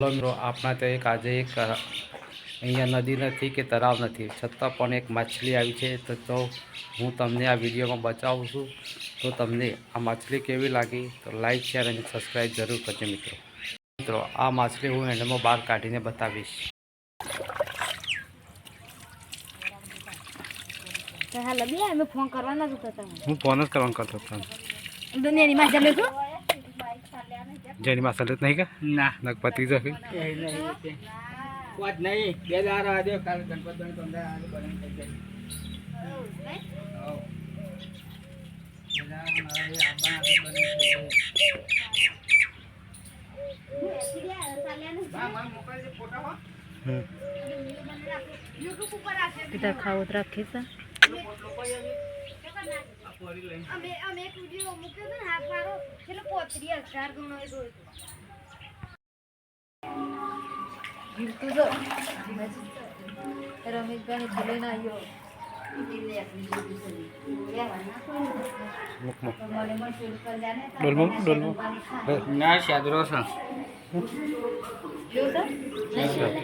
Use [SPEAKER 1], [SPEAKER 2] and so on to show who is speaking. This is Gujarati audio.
[SPEAKER 1] હલો મિત્રો આપણા ત્યાં એક આજે એક અહીંયા નદી નથી કે તળાવ નથી. છતાં પણ એક માછલી આવી છે. તો તો હું તમને આ વિડીયોમાં બચાવું છું. તો તમને આ માછલી કેવી લાગી? તો લાઈક શેર અને સબસ્ક્રાઈબ જરૂર કરજો મિત્રો. મિત્રો આ માછલી હું એન્ડમાં બહાર કાઢીને બતાવીશ.
[SPEAKER 2] હા ફોન કરવાના
[SPEAKER 1] હું ફોન જ કરવાનું કરતો હતો.
[SPEAKER 2] દુનિયાની માં ચાલે છું
[SPEAKER 1] જેની માછલી જ નહીં કે?
[SPEAKER 3] ના.
[SPEAKER 1] નગપતિ જશે
[SPEAKER 3] વાત નહીં. બે દાર આ કાલ ગણપતિ તમને આજે બની થઈ જાય. હવ. બે દાડા મારા એ આબા આજે બની થઈ જાય. બા, મને મોકલજે ફોટા હો.
[SPEAKER 2] પિતા ખાવો તો રાખી છે
[SPEAKER 3] આ પોરી લઈને.
[SPEAKER 2] અમે અમે એક વિડિયો મૂક્યો હતો ને હાથ મારો એટલે પોતરી હજાર ગણો એ જોયો ગીરતું જો. રમેશભાઈ ચલાવીને આવ્યો.
[SPEAKER 1] મુખમાં ડોલમાં ડોલમાં
[SPEAKER 3] ના શાદરો છે.
[SPEAKER 2] જોયું સર